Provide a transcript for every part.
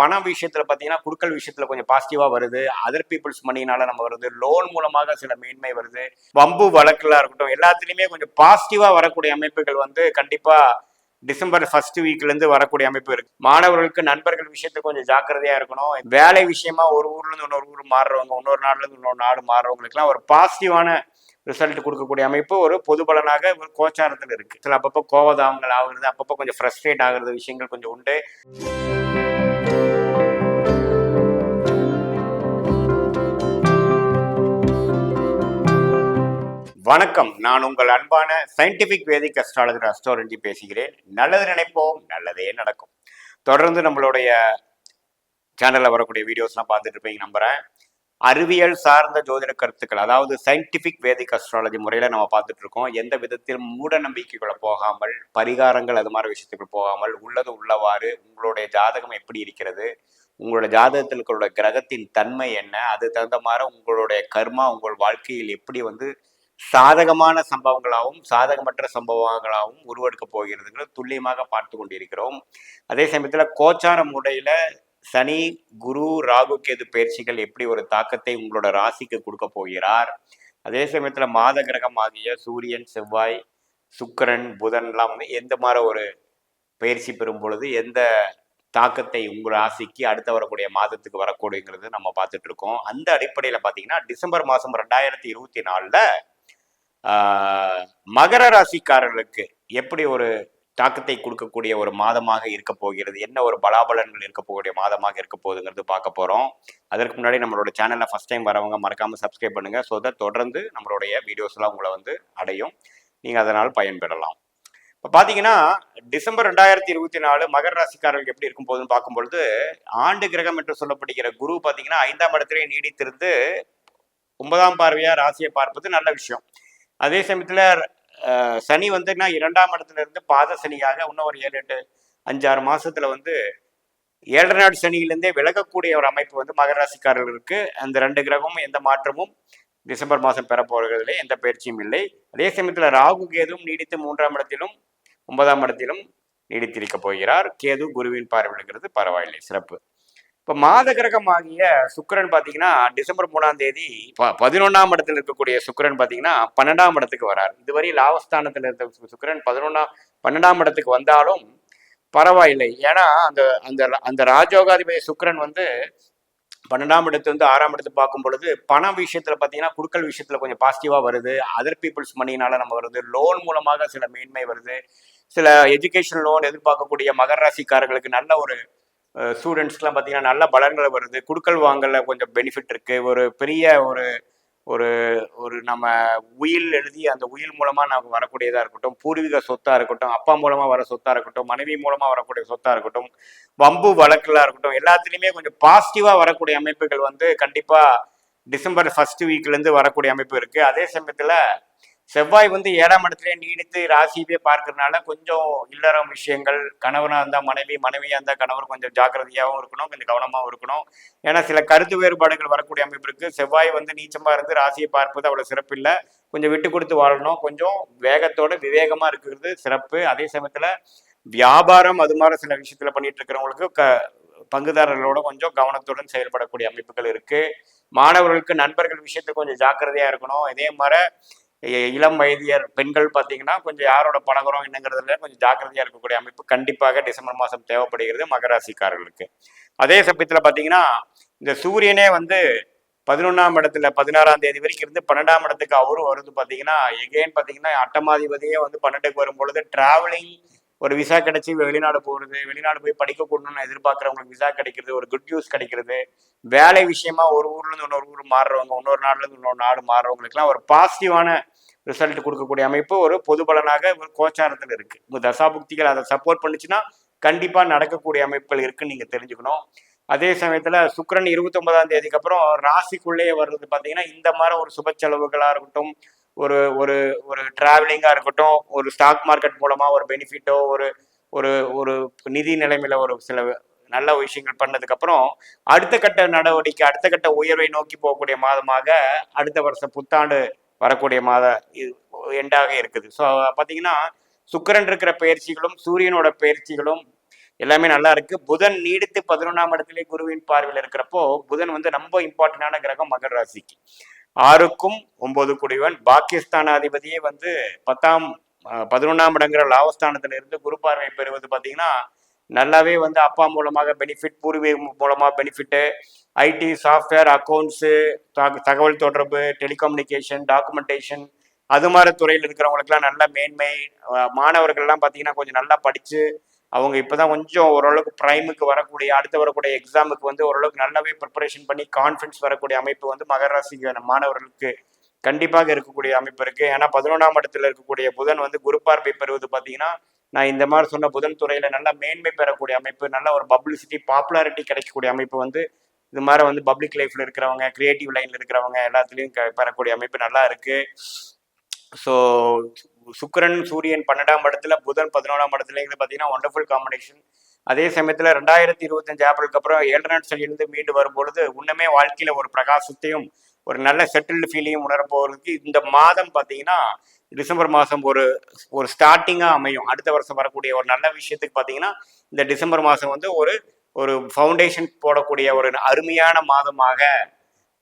பண விஷயத்துல பாத்தீங்கன்னா குடுக்கல் விஷயத்துல கொஞ்சம் பாசிட்டிவா வருது. அதர் பீப்புள்ஸ் மணினால நம்ம வருது. லோன் மூலமாக சில மேன்மை வருது. வம்பு வழக்குலாம் இருக்கட்டும் எல்லாத்துலயுமே கொஞ்சம் பாசிட்டிவா வரக்கூடிய அமைப்புகள் வந்து கண்டிப்பா டிசம்பர் ஃபர்ஸ்ட் வீக்ல இருந்து வரக்கூடிய அமைப்பு இருக்கு. மாணவர்களுக்கு நண்பர்கள் விஷயத்துல கொஞ்சம் ஜாக்கிரதையா இருக்கணும். வேலை விஷயமா ஒரு ஊர்ல இருந்து இன்னொரு ஊர் மாறுறவங்க இன்னொரு நாடுல இருந்து இன்னொரு நாடு மாறுறவங்களுக்குலாம் ஒரு பாசிட்டிவான ரிசல்ட் கொடுக்கக்கூடிய அமைப்பு ஒரு பொது பலனாக ஒரு கோச்சாரத்தில் இருக்கு. சில அப்பப்போ கோவதாமங்கள் ஆகுறது அப்பப்போ கொஞ்சம் ஃப்ரஸ்ட்ரேட் ஆகுறது விஷயங்கள் கொஞ்சம் உண்டு. வணக்கம். நான் உங்கள் அன்பான சயின்டிபிக் வேதிக் அஸ்ட்ராலஜர் அஸ்ட்ரோரஞ்சி பேசுகிறேன். நல்லது நினைப்போம் நல்லதே நடக்கும். தொடர்ந்து நம்மளுடைய சேனலில் வரக்கூடிய வீடியோஸ்லாம் பார்த்துட்டு இருப்பீங்க நம்புறேன். அறிவியல் சார்ந்த ஜோதிட கருத்துக்கள் அதாவது சயின்டிஃபிக் வேதிக் அஸ்ட்ராலஜி முறையில் நம்ம பார்த்துட்டு இருக்கோம். எந்த விதத்தில் மூட நம்பிக்கைகளை போகாமல் பரிகாரங்கள் அது மாதிரி விஷயத்துக்கு போகாமல் உள்ளது உள்ளவாறு உங்களுடைய ஜாதகம் எப்படி இருக்கிறது உங்களோட ஜாதகத்தில் இருக்கிற கிரகத்தின் தன்மை என்ன அது தகுந்த மாதிரி உங்களுடைய கர்மா உங்கள் வாழ்க்கையில் எப்படி வந்து சாதகமான சம்பவங்களாகவும் சாதகமற்ற சம்பவங்களாகவும் உருவெடுக்கப் போகிறதுங்கிறது துல்லியமாக பார்த்து கொண்டிருக்கிறோம். அதே சமயத்தில் கோச்சார முறையில் சனி குரு ராகு கேது பயிற்சிகள் எப்படி ஒரு தாக்கத்தை உங்களோட ராசிக்கு கொடுக்க போகிறார்? அதே சமயத்தில் மாத கிரகம் ஆகிய சூரியன் செவ்வாய் சுக்கிரன் புதன்லாம் வந்து எந்த மாதிரி ஒரு பயிற்சி பெறும் பொழுது எந்த தாக்கத்தை உங்கள் ராசிக்கு அடுத்த வரக்கூடிய மாதத்துக்கு வரக்கூடியங்கிறது நம்ம பார்த்துட்டு இருக்கோம். அந்த அடிப்படையில் பார்த்தீங்கன்னா டிசம்பர் மாதம் ரெண்டாயிரத்தி இருபத்தி நாலில் மகர ராசிக்காரர்களுக்கு எப்படி ஒரு தாக்கத்தை கொடுக்கக்கூடிய ஒரு மாதமாக இருக்க போகிறது? என்ன ஒரு பலாபலன்கள் இருக்க போகக்கூடிய மாதமாக இருக்க போகுதுங்கிறது பார்க்க போகிறோம் அதற்கு முன்னாடி நம்மளோட சேனலில் ஃபஸ்ட் டைம் வரவங்க மறக்காமல் சப்ஸ்கிரைப் பண்ணுங்கள் ஸோ தட் தொடர்ந்து நம்மளுடைய வீடியோஸ்லாம் உங்களை வந்து அடையும். நீங்கள் அதனால் பயன்பெறலாம். இப்போ பார்த்தீங்கன்னா டிசம்பர் ரெண்டாயிரத்தி இருபத்தி நாலு மகர ராசிக்காரர்களுக்கு எப்படி இருக்கும் போதுன்னு பார்க்கும்பொழுது ஆண்டு கிரகம் என்று சொல்லப்படுகிற குரு பார்த்தீங்கன்னா ஐந்தாம் இடத்திலே நீடித்திருந்து ஒன்பதாம் பார்வையாக ராசியை பார்ப்பது நல்ல விஷயம். அதே சமயத்தில் சனி வந்துன்னா இரண்டாம் இடத்துல இருந்து பாத சனியாக இன்னும் ஒரு ஏழு எட்டு அஞ்சாறு மாசத்துல வந்து ஏழரை நாடு சனியிலேருந்தே விலகக்கூடிய ஒரு அமைப்பு வந்து மகர ராசிக்காரர்களுக்கு அந்த ரெண்டு கிரகமும் எந்த மாற்றமும் டிசம்பர் மாதம் பெற போகிறதுல எந்த பயிற்சியும் இல்லை. அதே சமயத்தில் ராகு கேதுவும் நீடித்து மூன்றாம் இடத்திலும் ஒன்பதாம் இடத்திலும் நீடித்திருக்க போகிறார். கேது குருவின் பார்வையிடுகிறது பரவாயில்லை சிறப்பு. இப்போ மாத கிரகம் ஆகிய சுக்கரன் பார்த்தீங்கன்னா டிசம்பர் மூணாம் தேதி ப பதினொன்றாம் இடத்துல இருக்கக்கூடிய சுக்கரன் பார்த்தீங்கன்னா பன்னெண்டாம் இடத்துக்கு வரார். இதுவரை லாபஸ்தானத்தில் இருந்த சுக்கரன் பதினொன்றாம் பன்னெண்டாம் இடத்துக்கு வந்தாலும் பரவாயில்லை. ஏன்னா அந்த அந்த அந்த ராஜோகாதிபதி சுக்கரன் வந்து பன்னெண்டாம் இடத்து வந்து ஆறாம் இடத்து பார்க்கும் பொழுது பண விஷயத்துல பார்த்தீங்கன்னா குடுக்கல் விஷயத்துல கொஞ்சம் பாசிட்டிவா வருது. அதர் பீப்புள்ஸ் மணினால நம்ம வருது. லோன் மூலமாக சில மேன்மை வருது. சில எஜுகேஷன் லோன் எதிர்பார்க்கக்கூடிய மகர ராசிக்காரர்களுக்கு நல்ல ஒரு ஸ்டூடெண்ட்ஸ்க்கெலாம் பார்த்தீங்கன்னா நல்ல பலன்களை வருது. குடுக்கல் வாங்கல கொஞ்சம் பெனிஃபிட் இருக்குது ஒரு பெரிய ஒரு ஒரு ஒரு நம்ம உயில் எழுதி அந்த உயில் மூலமாக நமக்கு வரக்கூடியதாக இருக்கட்டும் பூர்வீக சொத்தாக இருக்கட்டும் அப்பா மூலமாக வர சொத்தாக இருக்கட்டும் மனைவி மூலமாக வரக்கூடிய சொத்தாக இருக்கட்டும் வம்பு வழக்கெல்லாம் இருக்கட்டும் எல்லாத்துலேயுமே கொஞ்சம் பாசிட்டிவாக வரக்கூடிய அமைப்புகள் வந்து கண்டிப்பாக டிசம்பர் ஃபர்ஸ்ட் வீக்லேருந்து வரக்கூடிய அமைப்பு இருக்குது அதே சமயத்தில் செவ்வாய் வந்து ஏழாம் இடத்துல நீடித்து ராசியவே பார்க்கறதுனால கொஞ்சம் இல்லறம் விஷயங்கள் கணவனாக இருந்தால் மனைவி மனைவியாக இருந்தால் கணவர் கொஞ்சம் ஜாக்கிரதையாகவும் இருக்கணும் கொஞ்சம் கவனமாகவும் இருக்கணும். ஏன்னா சில கருத்து வேறுபாடுகள் வரக்கூடிய அமைப்பு இருக்குது செவ்வாய் வந்து நீச்சமாக இருந்து ராசியை பார்ப்பது அவ்வளோ சிறப்பில்லை. கொஞ்சம் விட்டு கொடுத்து வாழணும். கொஞ்சம் வேகத்தோடு விவேகமாக இருக்கிறது சிறப்பு. அதே சமயத்தில் வியாபாரம் அது மாதிரி சில விஷயத்தில் பண்ணிட்டு இருக்கிறவங்களுக்கு க பங்குதாரர்களோட கொஞ்சம் கவனத்துடன் செயல்படக்கூடிய அமைப்புகள் இருக்குது மாணவர்களுக்கு நண்பர்கள் விஷயத்துக்கு கொஞ்சம் ஜாக்கிரதையாக இருக்கணும். இதே மாதிரி இளம் வயதியர் பெண்கள் பார்த்தீங்கன்னா கொஞ்சம் யாரோட பழகுறோம் என்னங்கிறதுல கொஞ்சம் ஜாக்கிரதையாக இருக்கக்கூடிய அமைப்பு கண்டிப்பாக டிசம்பர் மாதம் தேவைப்படுகிறது மகராசிக்காரர்களுக்கு. அதே சமயத்தில் பார்த்தீங்கன்னா இந்த சூரியனே வந்து பதினொன்றாம் இடத்துல பதினாறாம் தேதி வரைக்கும் இருந்து பன்னெண்டாம் இடத்துக்கு அவரும் வருது பார்த்தீங்கன்னா எகெயின் பார்த்தீங்கன்னா அட்டமாதிபதியே வந்து பன்னெண்டுக்கு வரும் பொழுது டிராவலிங் ஒரு விசா கிடைச்சி வெளிநாடு போகிறது வெளிநாடு போய் படிக்க கூடணும்னு எதிர்பார்க்குறவங்களுக்கு விசா கிடைக்கிறது ஒரு குட் நியூஸ் கிடைக்கிறது வேலை விஷயமா ஒரு ஊர்ல இருந்து இன்னொரு ஊர் மாறுறவங்க இன்னொரு நாடுல இருந்து இன்னொரு நாடு மாறுறவங்களுக்குலாம் ஒரு பாசிட்டிவான ரிசல்ட் கொடுக்கக்கூடிய அமைப்பு ஒரு பொது பலனாக ஒரு கோச்சாரத்தில் இருக்கு. உங்க தசாபுக்திகள் அதை சப்போர்ட் பண்ணுச்சுன்னா கண்டிப்பா நடக்கக்கூடிய அமைப்புகள் இருக்குன்னு நீங்க தெரிஞ்சுக்கணும். அதே சமயத்துல சுக்கரன் இருபத்தி ஒன்பதாம் தேதிக்கு அப்புறம் ராசிக்குள்ளேயே வர்றது பாத்தீங்கன்னா இந்த மாதிரி ஒரு சுப செலவுகளா இருக்கட்டும் ஒரு ஒரு ஒரு டிராவலிங்காக இருக்கட்டும் ஒரு ஸ்டாக் மார்க்கெட் மூலமாக ஒரு பெனிஃபிட்டோ ஒரு ஒரு ஒரு நிதி நிலைமையில ஒரு சில நல்ல விஷயங்கள் பண்ணதுக்கப்புறம் அடுத்த கட்ட நடவடிக்கை அடுத்த கட்ட உயர்வை நோக்கி போகக்கூடிய மாதமாக அடுத்த வருஷம் புத்தாண்டு வரக்கூடிய மாத எண்டாக இருக்குது. ஸோ பார்த்தீங்கன்னா சுக்கரன் இருக்கிற பயிற்சிகளும் சூரியனோட பயிற்சிகளும் எல்லாமே நல்லா இருக்கு. புதன் நீடித்து பதினொன்றாம் இடத்துல குருவின் பார்வையில் இருக்கிறப்போ புதன் வந்து ரொம்ப இம்பார்ட்டண்டான கிரகம் மகர ராசிக்கு. ஆறுக்கும் ஒன்பது குடிவன். பாகிஸ்தான் அதிபதியே வந்து பத்தாம் பதினொன்றாம் இடங்கிற லாவஸ்தானத்துல இருந்து குரு பார்வை பெறுவது பார்த்தீங்கன்னா நல்லாவே வந்து அப்பா மூலமாக பெனிஃபிட் பூர்வீகம் மூலமாக பெனிஃபிட்டு ஐடி சாஃப்ட்வேர் அக்கௌண்ட்ஸு தகவல் தொடர்பு டெலிகம்யூனிகேஷன் டாக்குமெண்டேஷன் அது மாதிரி துறையில் இருக்கிறவங்களுக்குலாம் நல்ல மேன்மை மாணவர்கள்லாம் பார்த்தீங்கன்னா கொஞ்சம் நல்லா படித்து அவங்க இப்போதான் கொஞ்சம் ஓரளவுக்கு ப்ரைமுக்கு வரக்கூடிய அடுத்து வரக்கூடிய எக்ஸாமுக்கு வந்து ஓரளவுக்கு நல்லாவே ப்ரிப்பரேஷன் பண்ணி கான்ஃபிடன்ஸ் வரக்கூடிய அமைப்பு வந்து மகராசிக்கான மாணவர்களுக்கு கண்டிப்பாக இருக்கக்கூடிய அமைப்பு இருக்கு. ஏன்னா பதினொன்றாம் இடத்துல இருக்கக்கூடிய புதன் வந்து குருப்பார்வை பெறுவது பார்த்தீங்கன்னா நான் இந்த மாதிரி சொன்ன புதன் துறையில நல்ல மேன்மை பெறக்கூடிய அமைப்பு நல்ல ஒரு பப்ளிசிட்டி பாப்புலாரிட்டி கிடைக்கக்கூடிய அமைப்பு வந்து இது மாதிரி வந்து பப்ளிக் லைஃப்ல இருக்கிறவங்க கிரியேட்டிவ் லைன்ல இருக்கிறவங்க எல்லாத்துலேயும் க- பெறக்கூடிய அமைப்பு நல்லா இருக்கு. ஸோ சுக்கிரன் சூரியன் பன்னெண்டாம் இடத்துல புதன் பதினோராம் இடத்துல. இது பார்த்தீங்கன்னா ஒண்டர்ஃபுல் காம்பினேஷன் அதே சமயத்தில் ரெண்டாயிரத்தி இருபத்தஞ்சு ஏப்ரலுக்கு அப்புறம் ஏழரை நாட்களிலிருந்து மீண்டு வரும்பொழுது இன்னுமே வாழ்க்கையில் ஒரு பிரகாசத்தையும் ஒரு நல்ல செட்டில்டு ஃபீலிங்கும் உணரப்போகிறதுக்கு இந்த மாதம் பார்த்தீங்கன்னா டிசம்பர் மாதம் ஒரு ஒரு ஸ்டார்டிங்காக அமையும். அடுத்த வருஷம் வரக்கூடிய ஒரு நல்ல விஷயத்துக்கு பார்த்தீங்கன்னா இந்த டிசம்பர் மாதம் வந்து ஒரு ஒரு ஃபவுண்டேஷன் போடக்கூடிய ஒரு அருமையான மாதமாக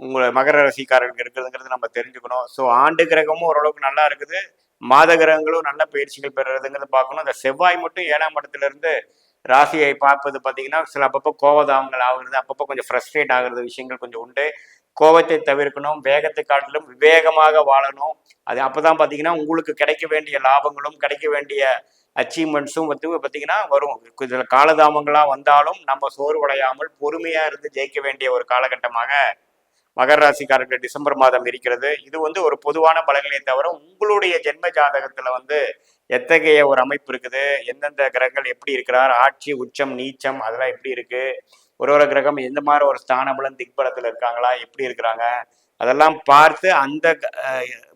உங்களை மகர ரசிகாரர்கள் இருக்கிறதுங்கிறது நம்ம தெரிஞ்சுக்கணும். ஸோ ஆண்டு கிரகமும் ஓரளவுக்கு நல்லா இருக்குது. மாத கிரகங்களும் நல்ல பயிற்சிகள் பெறுறதுங்கிறத பார்க்கணும். இந்த செவ்வாய் மட்டும் ஏழாம் இடத்துல இருந்து ராசியை பார்ப்பது பார்த்தீங்கன்னா சில அப்பப்போ கோவதாமங்கள் ஆகுறது அப்பப்போ கொஞ்சம் ஃப்ரஸ்ட்ரேட் ஆகுறது விஷயங்கள் கொஞ்சம் உண்டு. கோவத்தை தவிர்க்கணும் வேகத்தை காட்டிலும் விவேகமாக வாழணும். அது அப்பதான் பார்த்தீங்கன்னா உங்களுக்கு கிடைக்க வேண்டிய லாபங்களும் கிடைக்க வேண்டிய அச்சீவ்மெண்ட்ஸும் வந்து பார்த்தீங்கன்னா வரும். இதில் காலதாமங்களாக வந்தாலும் நம்ம சோர்வடையாமல் பொறுமையாக இருந்து ஜெயிக்க வேண்டிய ஒரு காலகட்டமாக மகர ராசிக்காரர்கள் டிசம்பர் மாதம் இருக்கிறது. இது வந்து ஒரு பொதுவான பலன்களே தவிர உங்களுடைய ஜென்ம ஜாதகத்துல வந்து எத்தகைய ஒரு அமைப்பு இருக்குது? எந்தெந்த கிரகங்கள் எப்படி இருக்கிறார்? ஆட்சி உச்சம் நீச்சம் அதெல்லாம் எப்படி இருக்கு? ஒரு ஒரு கிரகம் எந்த மாதிரி ஒரு ஸ்தானபலம் திக்பலத்தில் இருக்காங்களா? எப்படி இருக்கிறாங்க? அதெல்லாம் பார்த்து அந்த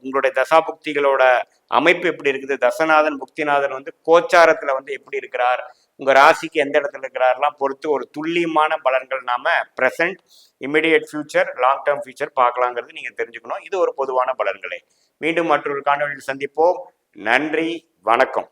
உங்களுடைய தசாபுக்திகளோட அமைப்பு எப்படி இருக்குது? தசநாதன் புக்திநாதன் வந்து கோச்சாரத்துல வந்து எப்படி இருக்கிறார்? உங்கள் ராசிக்கு எந்த இடத்துல இருக்கிறாரெல்லாம் பொறுத்து ஒரு துல்லியமான பலன்கள் நாம present immediate future long term future பார்க்கலாங்கிறது நீங்கள் தெரிஞ்சுக்கணும். இது ஒரு பொதுவான பலன்களே. மீண்டும் மற்றொரு காணொலியில் சந்திப்போம். நன்றி வணக்கம்.